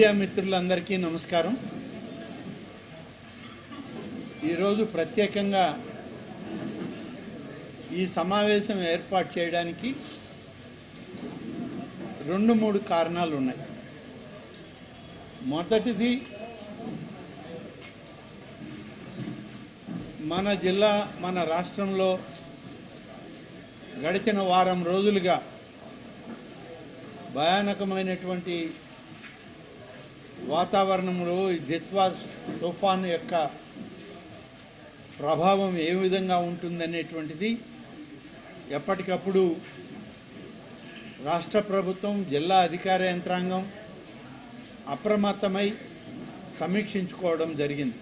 Media మిత్రులందరికీ నమస్కారం. ఈరోజు ప్రత్యేకంగా ఈ సమావేశం ఏర్పాటు చేయడానికి రెండు మూడు కారణాలు ఉన్నాయి. మొదటిది మన జిల్లా మన రాష్ట్రంలో గడిచిన వారం రోజులుగా భయానకమైనటువంటి వాతావరణంలో ఈ దిత్వా తుఫాను యొక్క ప్రభావం ఏ విధంగా ఉంటుందనేటువంటిది ఎప్పటికప్పుడు రాష్ట్ర ప్రభుత్వం జిల్లా అధికార యంత్రాంగం అప్రమత్తమై సమీక్షించుకోవడం జరిగింది.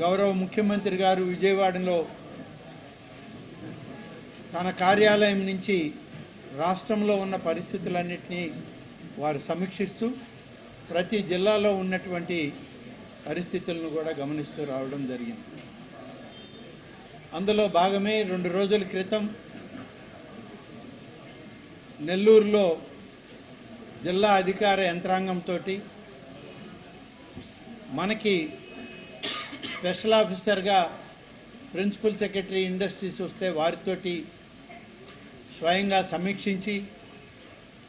గౌరవ ముఖ్యమంత్రి గారు విజయవాడలో తన కార్యాలయం నుంచి రాష్ట్రంలో ఉన్న పరిస్థితులన్నింటినీ వారు సమీక్షిస్తూ ప్రతి జిల్లాలో ఉన్నటువంటి పరిస్థితులను కూడా గమనిస్తూ రావడం జరిగింది. అందులో భాగమే రెండు రోజుల క్రితం నెల్లూరులో జిల్లా అధికార యంత్రాంగంతో మనకి స్పెషల్ ఆఫీసర్గా ప్రిన్సిపల్ సెక్రటరీ ఇండస్ట్రీస్ వస్తే వారితోటి స్వయంగా సమీక్షించి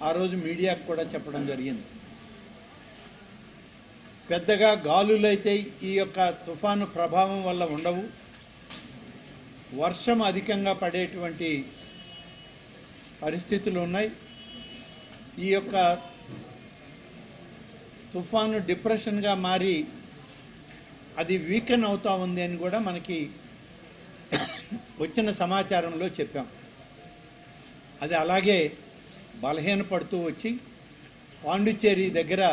ఆ రోజు మీడియాకు కూడా చెప్పడం జరిగింది. పెద్దగా గాలులైతే ఈ యొక్క తుఫాను ప్రభావం వల్ల ఉండవు. వర్షం అధికంగా పడేటువంటి పరిస్థితులు ఉన్నాయి. ఈ యొక్క తుఫాను డిప్రెషన్గా మారి అది వీకెన్ అవుతూ ఉంది అని కూడా మనకి వచ్చిన సమాచారంలో చెప్పాం. అది అలాగే బలహీనపడుతూ వచ్చి పాండిచ్చేరి దగ్గర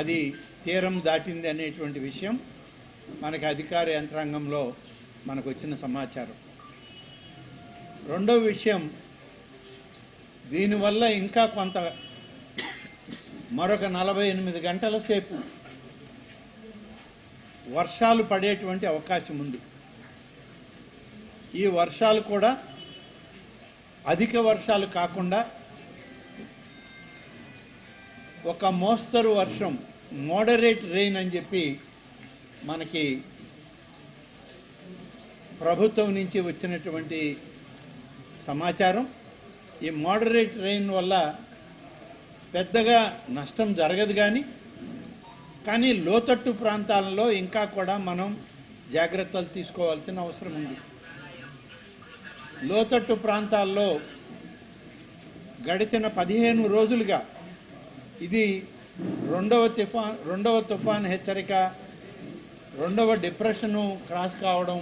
అది తీరం దాటింది అనేటువంటి విషయం మనకి అధికార యంత్రాంగంలో మనకు వచ్చిన సమాచారం. రెండో విషయం దీనివల్ల ఇంకా కొంత మరొక నలభై ఎనిమిది గంటల సేపు వర్షాలు పడేటువంటి అవకాశం ఉంది. ఈ వర్షాలు కూడా అధిక వర్షాలు కాకుండా ఒక మోస్తరు వర్షం మోడరేట్ రెయిన్ అని చెప్పి మనకి ప్రభుత్వం నుంచి వచ్చినటువంటి సమాచారం. ఈ మోడరేట్ రెయిన్ వల్ల పెద్దగా నష్టం జరగదు కానీ కానీ లోతట్టు ప్రాంతాలలో ఇంకా కూడా మనం జాగ్రత్తలు తీసుకోవాల్సిన అవసరం ఉంది. లోతట్టు ప్రాంతాల్లో గడిచిన పదిహేను రోజులుగా ఇది రెండవ తుఫాన్ రెండవ తుఫాన్ హెచ్చరిక రెండవ డిప్రెషను క్రాస్ కావడం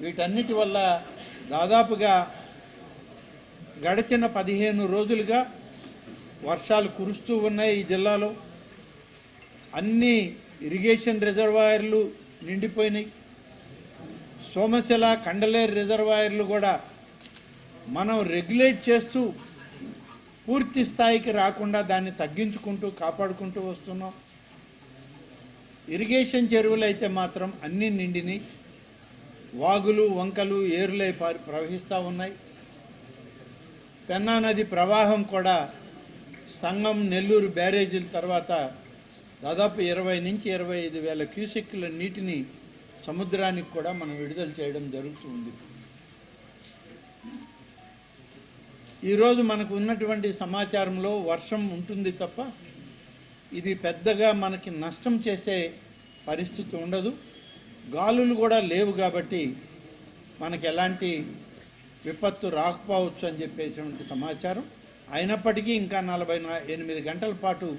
వీటన్నిటి వల్ల దాదాపుగా గడిచిన పదిహేను రోజులుగా వర్షాలు కురుస్తూ ఉన్నాయి ఈ జిల్లాలో. అన్ని ఇరిగేషన్ రిజర్వాయర్లు నిండిపోయినాయి. సోమశిల కండలేరు రిజర్వాయర్లు కూడా మనం రెగ్యులేట్ చేస్తూ పూర్తి స్థాయికి రాకుండా దాన్ని తగ్గించుకుంటూ కాపాడుకుంటూ వస్తున్నాం. ఇరిగేషన్ చెరువులు అయితే మాత్రం అన్ని నిండిని వాగులు వంకలు ఏరులై పారి ప్రవహిస్తూ ఉన్నాయి. పెన్నా నది ప్రవాహం కూడా సంగం నెల్లూరు బ్యారేజీల తర్వాత దాదాపు ఇరవై నుంచి ఇరవై ఐదు వేల క్యూసెక్ల నీటిని సముద్రానికి కూడా మనం విడుదల చేయడం జరుగుతుంది ఈరోజు మనకు ఉన్నటువంటి సమాచారంలో వర్షం ఉంటుంది తప్ప ఇది పెద్దగా మనకి నష్టం చేసే పరిస్థితి ఉండదు. గాలులు కూడా లేవు కాబట్టి మనకి ఎలాంటి విపత్తు రాకపోవచ్చు అని చెప్పేటువంటి సమాచారం. అయినప్పటికీ ఇంకా నలభై ఎనిమిది గంటల పాటు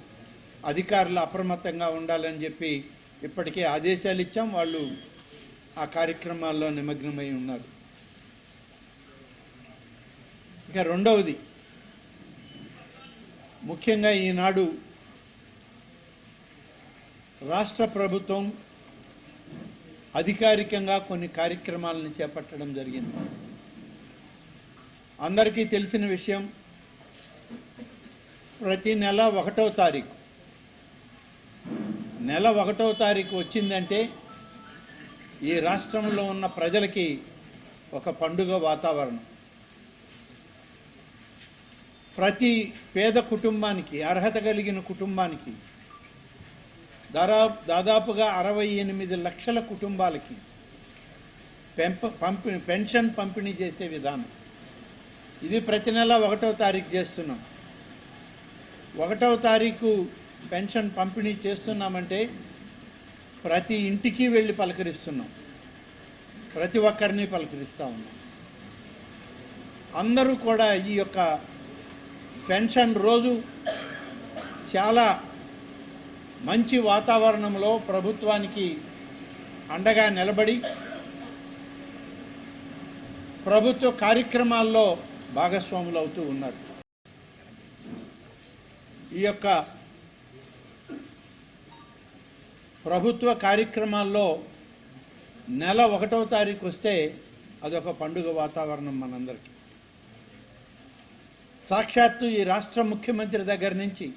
అధికారులు అప్రమత్తంగా ఉండాలని చెప్పి ఇప్పటికే ఆదేశాలు ఇచ్చాం. వాళ్ళు ఆ కార్యక్రమాల్లో నిమగ్నమై ఉన్నారు. ఇక రెండవది. ముఖ్యంగా ఈనాడు రాష్ట్ర ప్రభుత్వం అధికారికంగా కొన్ని కార్యక్రమాలను చేపట్టడం జరిగింది. అందరికీ తెలిసిన విషయం ప్రతి నెల ఒకటో తారీఖు. నెల ఒకటో తారీఖు వచ్చిందంటే ఈ రాష్ట్రంలో ఉన్న ప్రజలకి ఒక పండుగ వాతావరణం. ప్రతి పేద కుటుంబానికి అర్హత కలిగిన కుటుంబానికి దాదా దాదాపుగా అరవై ఎనిమిది లక్షల కుటుంబాలకి పెంప పంపి పెన్షన్ పంపిణీ చేసే విధానం. ఇది ప్రతి నెల ఒకటో తారీఖు చేస్తున్నాం. ఒకటవ తారీఖు పెన్షన్ పంపిణీ చేస్తున్నామంటే ప్రతి ఇంటికి వెళ్ళి పలకరిస్తున్నాం. ప్రతి ఒక్కరిని పలకరిస్తూ ఉన్నాం. అందరూ కూడా ఈ యొక్క పెన్షన్ రోజు చాలా మంచి వాతావరణంలో ప్రభుత్వానికి అండగా నిలబడి ప్రభుత్వ కార్యక్రమాల్లో భాగస్వాములు అవుతూ ఉన్నారు. ఈ యొక్క ప్రభుత్వ కార్యక్రమాల్లో నెల ఒకటవ తారీఖు వస్తే అదొక పండుగ వాతావరణం మనందరికీ. సాక్షాత్తు ఈ రాష్ట్ర ముఖ్యమంత్రి దగ్గర నుంచి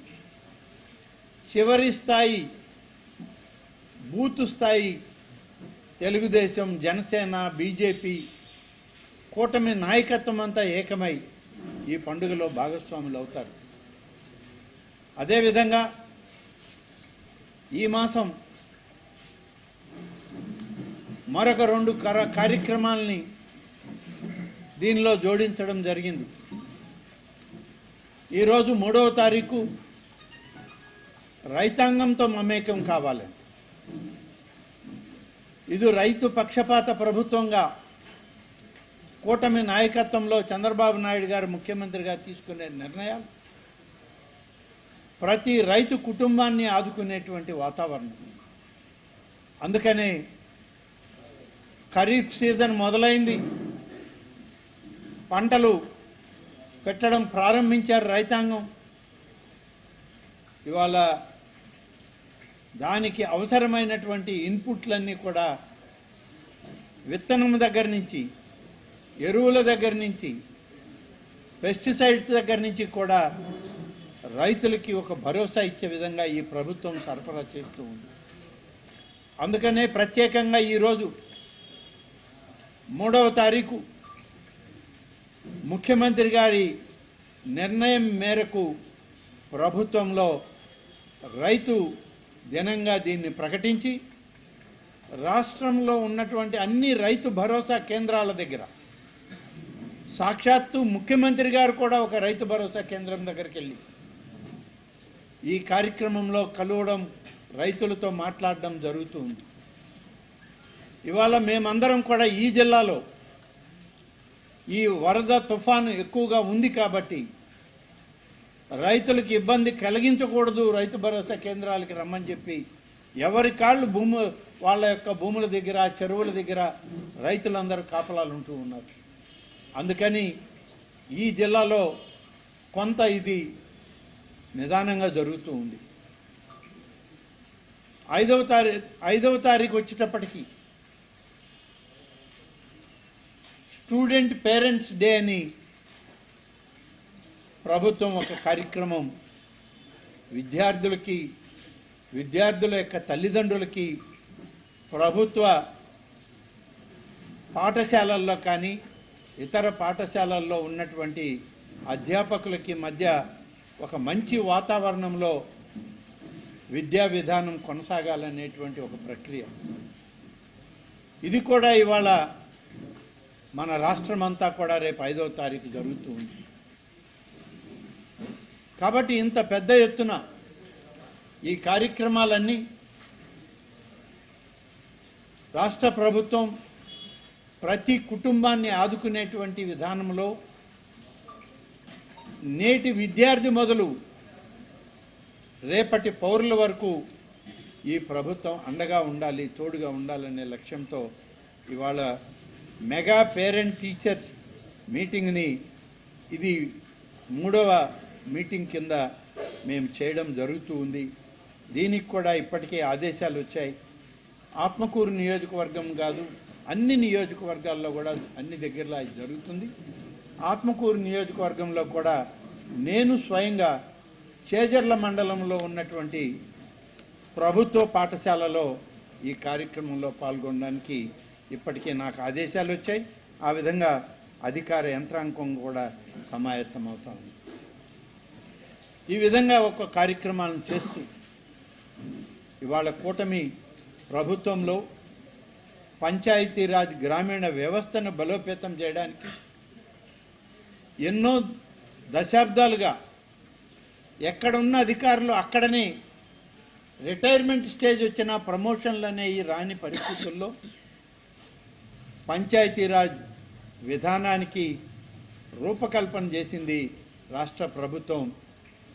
చివరి స్థాయి బూత్ స్థాయి తెలుగుదేశం జనసేన బీజేపీ కూటమి నాయకత్వం అంతా ఏకమై ఈ పండుగలో భాగస్వాములు అవుతారు. అదేవిధంగా ఈ మాసం మరొక రెండు కర కార్యక్రమాలని దీనిలో జోడించడం జరిగింది. ఈరోజు మూడవ తారీఖు రైతాంగంతో మమేకం కావాలి. ఇది రైతు పక్షపాత ప్రభుత్వంగా కూటమి నాయకత్వంలో చంద్రబాబు నాయుడు గారు ముఖ్యమంత్రిగా తీసుకునే నిర్ణయాలు ప్రతి రైతు కుటుంబాన్ని ఆదుకునేటువంటి వాతావరణం. అందుకనే ఖరీఫ్ సీజన్ మొదలైంది. పంటలు పెట్టడం ప్రారంభించారు రైతాంగం. ఇవాళ దానికి అవసరమైనటువంటి ఇన్పుట్లన్నీ కూడా విత్తనం దగ్గర నుంచి ఎరువుల దగ్గర నుంచి పెస్టిసైడ్స్ దగ్గర నుంచి కూడా రైతులకి ఒక భరోసా ఇచ్చే విధంగా ఈ ప్రభుత్వం సరఫరా చేస్తూ ఉంది. అందుకనే ప్రత్యేకంగా ఈరోజు మూడవ తారీఖు ముఖ్యమంత్రి గారి నిర్ణయం మేరకు ప్రభుత్వంలో రైతు దినంగా దీన్ని ప్రకటించి రాష్ట్రంలో ఉన్నటువంటి అన్ని రైతు భరోసా కేంద్రాల దగ్గర సాక్షాత్తు ముఖ్యమంత్రి గారు కూడా ఒక రైతు భరోసా కేంద్రం దగ్గరికి వెళ్ళి ఈ కార్యక్రమంలో కలవడం రైతులతో మాట్లాడడం జరుగుతుంది ఇవాళ మేమందరం కూడా ఈ జిల్లాలో ఈ వరద తుఫాను ఎక్కువగా ఉంది కాబట్టి రైతులకు ఇబ్బంది కలిగించకూడదు రైతు భరోసా కేంద్రాలకి రమ్మని చెప్పి ఎవరి కాళ్ళు భూము వాళ్ళ యొక్క భూముల దగ్గర చెరువుల దగ్గర రైతులందరూ కాపలాలు ఉంటూ ఉన్నారు. అందుకని ఈ జిల్లాలో కొంత ఇది నిదానంగా జరుగుతూ ఉంది. ఐదవ తారీఖు ఐదవ తారీఖు వచ్చేటప్పటికి స్టూడెంట్ పేరెంట్స్ డే అని ప్రభుత్వం ఒక కార్యక్రమం. విద్యార్థులకి విద్యార్థుల యొక్క తల్లిదండ్రులకి ప్రభుత్వ పాఠశాలల్లో కానీ ఇతర పాఠశాలల్లో ఉన్నటువంటి అధ్యాపకులకి మధ్య ఒక మంచి వాతావరణంలో విద్యా విధానం కొనసాగాలనేటువంటి ఒక ప్రక్రియ. ఇది కూడా ఇవాళ మన రాష్ట్రం అంతా కూడా రేపు ఐదవ తారీఖు జరుగుతూ ఉంది. కాబట్టి ఇంత పెద్ద ఎత్తున ఈ కార్యక్రమాలన్నీ రాష్ట్ర ప్రభుత్వం ప్రతి కుటుంబాన్ని ఆదుకునేటువంటి విధానంలో నేటి విద్యార్థి మొదలు రేపటి పౌరుల వరకు ఈ ప్రభుత్వం అండగా ఉండాలి తోడుగా ఉండాలనే లక్ష్యంతో ఇవాళ మెగా పేరెంట్ టీచర్స్ మీటింగ్ని ఇది మూడవ మీటింగ్ కింద మేము చేయడం జరుగుతూ ఉంది. దీనికి కూడా ఇప్పటికే ఆదేశాలు వచ్చాయి. ఆత్మకూరు నియోజకవర్గం కాదు అన్ని నియోజకవర్గాల్లో కూడా అన్ని దగ్గరలో ఇది జరుగుతుంది. ఆత్మకూరు నియోజకవర్గంలో కూడా నేను స్వయంగా చేజర్ల మండలంలో ఉన్నటువంటి ప్రభుత్వ పాఠశాలలో ఈ కార్యక్రమంలో పాల్గొనడానికి ఇప్పటికే నాకు ఆదేశాలు వచ్చాయి. ఆ విధంగా అధికార యంత్రాంగం కూడా సమాయత్తం అవుతా ఉంది. ఈ విధంగా ఒక కార్యక్రమాలను చేస్తూ ఇవాళ కూటమి ప్రభుత్వంలో పంచాయతీరాజ్ గ్రామీణ వ్యవస్థను బలోపేతం చేయడానికి ఎన్నో దశాబ్దాలుగా ఎక్కడున్న అధికారులు అక్కడనే రిటైర్మెంట్ స్టేజ్ వచ్చిన ప్రమోషన్లు అనేవి రాని పరిస్థితుల్లో పంచాయతీరాజ్ విధానానికి రూపకల్పన చేసింది రాష్ట్ర ప్రభుత్వం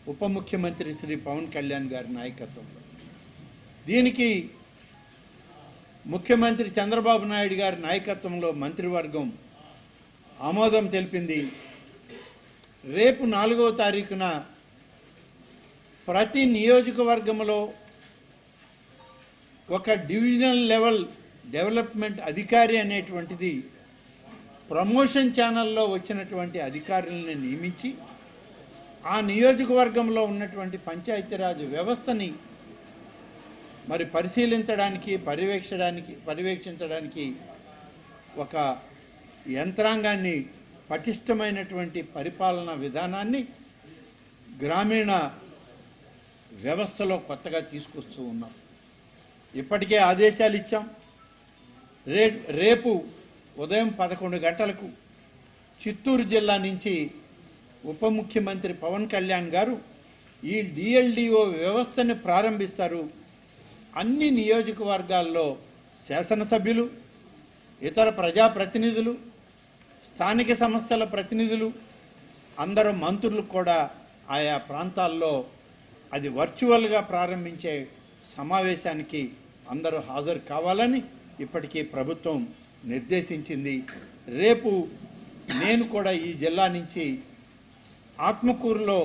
ఉప ముఖ్యమంత్రి శ్రీ పవన్ కళ్యాణ్ గారి నాయకత్వంలో. దీనికి ముఖ్యమంత్రి చంద్రబాబు నాయుడు గారి నాయకత్వంలో మంత్రివర్గం ఆమోదం తెలిపింది. రేపు నాలుగవ తారీఖున ప్రతి నియోజకవర్గంలో ఒక డివిజనల్ లెవెల్ డెవలప్మెంట్ అధికారి అనేటువంటిది ప్రమోషన్ ఛానల్లో వచ్చినటువంటి అధికారులను నియమించి ఆ నియోజకవర్గంలో ఉన్నటువంటి పంచాయతీరాజ్ వ్యవస్థని మరి పరిశీలించడానికి పర్యవేక్షడానికి పర్యవేక్షించడానికి ఒక యంత్రాంగాన్ని పటిష్టమైనటువంటి పరిపాలన విధానాన్ని గ్రామీణ వ్యవస్థలో కొత్తగా తీసుకొస్తూ ఉన్నాం. ఇప్పటికే ఆదేశాలు ఇచ్చాం. రే రేపు ఉదయం పదకొండు గంటలకు చిత్తూరు జిల్లా నుంచి ఉప ముఖ్యమంత్రి పవన్ కళ్యాణ్ గారు ఈ డిఎల్డిఓ వ్యవస్థని ప్రారంభిస్తారు. అన్ని నియోజకవర్గాల్లో శాసనసభ్యులు ఇతర ప్రజాప్రతినిధులు స్థానిక సంస్థల ప్రతినిధులు అందరు మంత్రులు కూడా ఆయా ప్రాంతాల్లో అది వర్చువల్గా ప్రారంభించే సమావేశానికి అందరూ హాజరు కావాలని ఇప్పటికీ ప్రభుత్వం నిర్దేశించింది రేపు నేను కూడా ఈ జిల్లా నుంచి ఆత్మకూరులో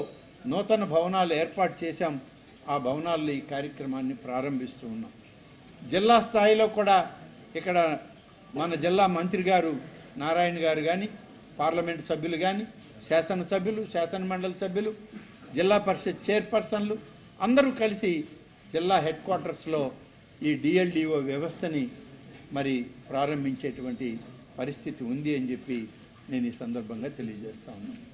నూతన భవనాలు ఏర్పాటు చేశాం. ఆ భవనాల్లో ఈ కార్యక్రమాన్ని ప్రారంభిస్తూ ఉన్నాం. జిల్లా స్థాయిలో కూడా ఇక్కడ మన జిల్లా మంత్రి గారు నారాయణ గారు కానీ పార్లమెంట్ సభ్యులు కానీ శాసనసభ్యులు శాసనమండలి సభ్యులు జిల్లా పరిషత్ చైర్పర్సన్లు అందరూ కలిసి జిల్లా హెడ్ క్వార్టర్స్లో ఈ డిఎల్డిఓ వ్యవస్థని మరి ప్రారంభించేటువంటి పరిస్థితి ఉంది అని చెప్పి నేను ఈ సందర్భంగా తెలియజేస్తా ఉన్నాను.